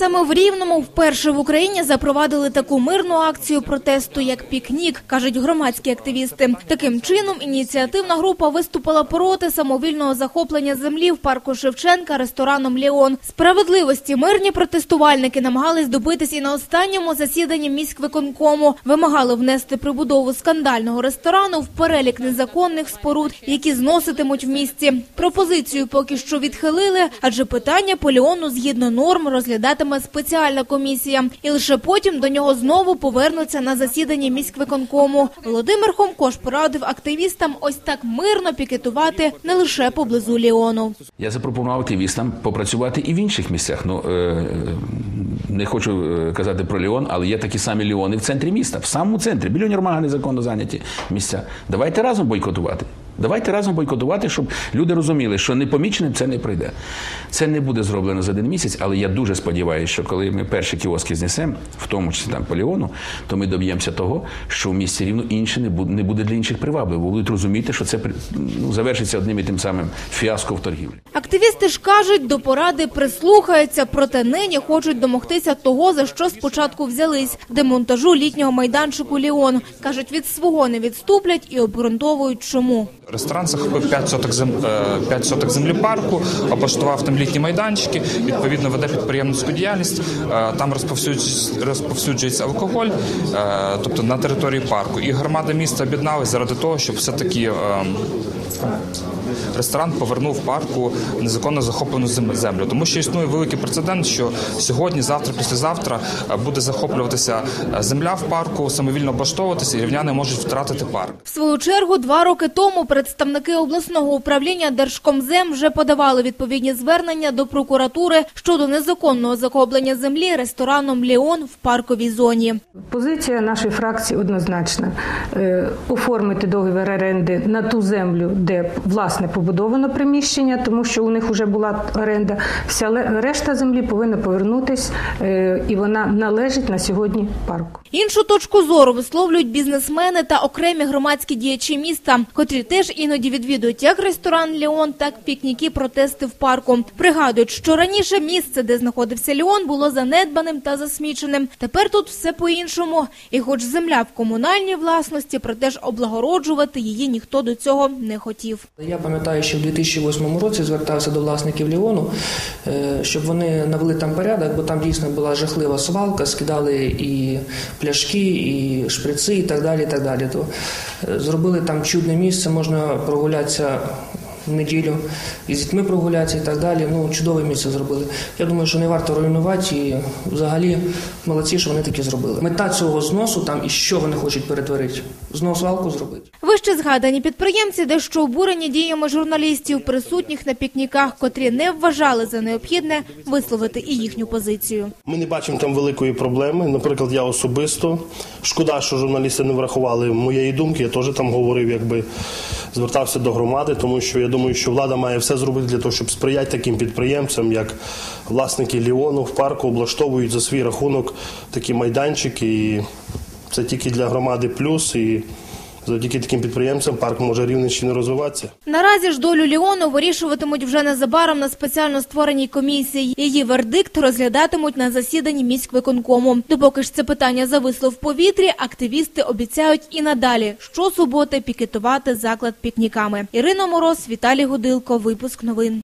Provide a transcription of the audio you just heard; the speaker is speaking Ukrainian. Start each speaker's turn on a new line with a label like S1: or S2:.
S1: Саме в Рівному вперше в Україні запровадили таку мирну акцію протесту, як пікнік, кажуть громадські активісти. Таким чином, ініціативна група виступила проти самовільного захоплення землі в парку Шевченка рестораном Леон. Справедливості мирні протестувальники намагались добитись і на останньому засіданні міськвиконкому. Вимагали внести прибудову скандального ресторану в перелік незаконних споруд, які зноситимуть в місті. Пропозицію поки що відхилили, адже питання по Леону згідно норм розглядатиме спеціальна комісія, і лише потім до нього знову повернуться на засіданні міськвиконкому. Володимир Хомко порадив активістам ось так мирно пікетувати не лише поблизу Леону.
S2: Я запропонував активістам попрацювати і в інших місцях. Ну е, не хочу е, казати про Ліон, але є такі самі Ліони в центрі міста, в самому центрі. Біля Нюрмага незаконно зайняті місця. Давайте разом бойкотувати. Давайте разом бойкотувати, щоб люди розуміли, що непоміченим це не пройде. Це не буде зроблено за один місяць, але я дуже сподіваюся, що коли ми перші кіоски знесемо, в тому числі там по Ліону, то ми доб'ємося того, що в місті рівно інше не буде, не буде для інших привабливо. Будуть розуміти, що це ну, завершиться одним і тим самим фіаско в торгівлі.
S1: Активісти ж кажуть, до поради прислухаються, проте нині хочуть домогтися того, за що спочатку взялись – демонтажу літнього майданчику Ліон. Кажуть, від свого не відступлять і обґрунтовують чому.
S3: Ресторан захопив 5 соток, зем... е, 5 соток землі парку, облаштував там літні майданчики, відповідно веде підприємницьку діяльність. Е, Там розповсюджується, розповсюджується алкоголь, е, тобто на території парку. І громада міста об'єдналась заради того, щоб все-таки е, ресторан повернув парку незаконно захоплену землю. Тому що існує великий прецедент, що сьогодні, завтра, післязавтра е, буде захоплюватися е, земля в парку, самовільно облаштовуватися, і рівняни можуть втратити парк.
S1: В свою чергу, два роки тому представники обласного управління Держкомзем вже подавали відповідні звернення до прокуратури щодо незаконного захоплення землі рестораном Леон в парковій зоні.
S4: Позиція нашої фракції однозначна: Е, оформити договір оренди на ту землю, де власне побудовано приміщення, тому що у них вже була оренда. Вся решта землі повинна повернутись, е, і вона належить на сьогодні парку.
S1: Іншу точку зору висловлюють бізнесмени та окремі громадські діячі міста, котрі теж іноді відвідують як ресторан Леон, так пікніки, протести в парку. Пригадують, що раніше місце, де знаходився Леон, було занедбаним та засміченим. Тепер тут все по-іншому. І хоч земля в комунальній власності, проте ж облагороджувати її ніхто до цього не хотів.
S5: Я пам'ятаю, що в 2008 році звертався до власників Ліону, е, щоб вони навели там порядок, бо там дійсно була жахлива свалка, скидали і пляшки, і шприци, і так далі. І так далі. То е, зробили там чудне місце, можна прогулятися. В неділю і з дітьми прогулятися і так далі. Ну, чудове місце зробили. Я думаю, що не варто руйнувати і взагалі молодці, що вони таке зробили. Мета цього зносу там і що вони хочуть перетворити? Знос валку зробити.
S1: Вище згадані підприємці дещо обурені діями журналістів, присутніх на пікніках, котрі не вважали за необхідне висловити і їхню позицію.
S6: Ми не бачимо там великої проблеми. Наприклад, я особисто шкода, що журналісти не врахували моєї думки. Я теж там говорив, якби звертався до громади, тому що я думаю, що влада має все зробити для того, щоб сприяти таким підприємцям, як власники Ліону в парку облаштовують за свій рахунок такі майданчики. І це тільки для громади плюс. І завдяки таким підприємцям парк може Рівненщини розвиватися.
S1: Наразі ж долю Ліону вирішуватимуть вже незабаром на спеціально створеній комісії. Її вердикт розглядатимуть на засіданні міськвиконкому. Допоки ж це питання зависло в повітрі, активісти обіцяють і надалі щосуботи пікетувати заклад пікніками. Ірина Мороз, Віталій Гудилко, випуск новин.